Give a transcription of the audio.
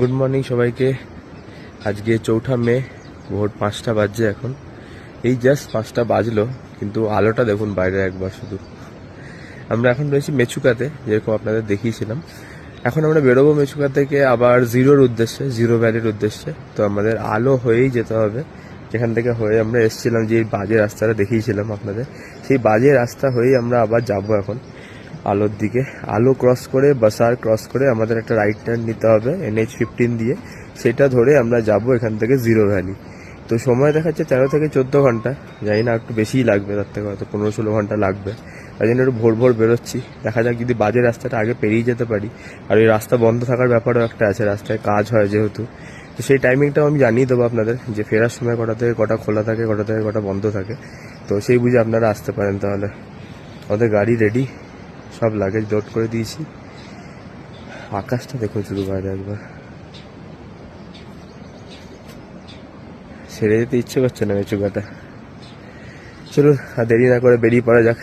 Good morning সবাইকে। আজকে চৌঠা মে, ভোর পাঁচটা বাজছে এখন। এই জাস্ট পাঁচটা বাজলো, কিন্তু আলোটা দেখুন বাইরে একবার শুধু। আমরা এখন রয়েছি মেচুকাতে, যেরকম আপনাদের দেখিয়েছিলাম। এখন আমরা বেরোবো মেচুকা থেকে আবার জিরোর উদ্দেশ্যে, জিরো ভ্যালির উদ্দেশ্যে। তো আমাদের আলো হয়েই যেতে হবে। যেখান থেকে হয়ে আমরা এসেছিলাম যে বাজে রাস্তাটা দেখিয়েছিলাম আপনাদের। সেই বাজে রাস্তা হয়েই আমরা আবার যাব এখন। আলোর দিকে। আলো ক্রস করে, বাসার ক্রস করে আমাদের একটা রাইট টার্ন নিতে হবে এনএইচ ফিফটিন দিয়ে। সেটা ধরে আমরা যাব এখান থেকে জিরো ভ্যালি তো সময় দেখাচ্ছে তেরো থেকে চোদ্দ ঘণ্টা। জানি না একটু বেশিই লাগবে, তার থেকে হয়তো পনেরো ষোলো ঘণ্টা লাগবে। তাই জন্য একটু ভোর ভোর বেরোচ্ছি। দেখা যাক যদি বাজে রাস্তাটা আগে পেরিয়ে যেতে পারি। আর ওই রাস্তা বন্ধ থাকার ব্যাপারও একটা আছে, রাস্তায় কাজ হয় যেহেতু। তো সেই টাইমিংটাও আমি জানিয়ে দেবো আপনাদের যে ফেরার সময় কটা থেকে কটা খোলা থাকে, কটা থেকে কটা বন্ধ থাকে। তো সেই বুঝে আপনারা আসতে পারেন তাহলে। আমাদের গাড়ি রেডি সব লাগেজ লোড করে দিয়েছি। আকাশটা দেখো শুধু বাইরে একবার। ছেড়ে যেতে ইচ্ছে করছে না মেচুকাটা চলুন, আর দেরি না করে বেরিয়ে পড়া যাক।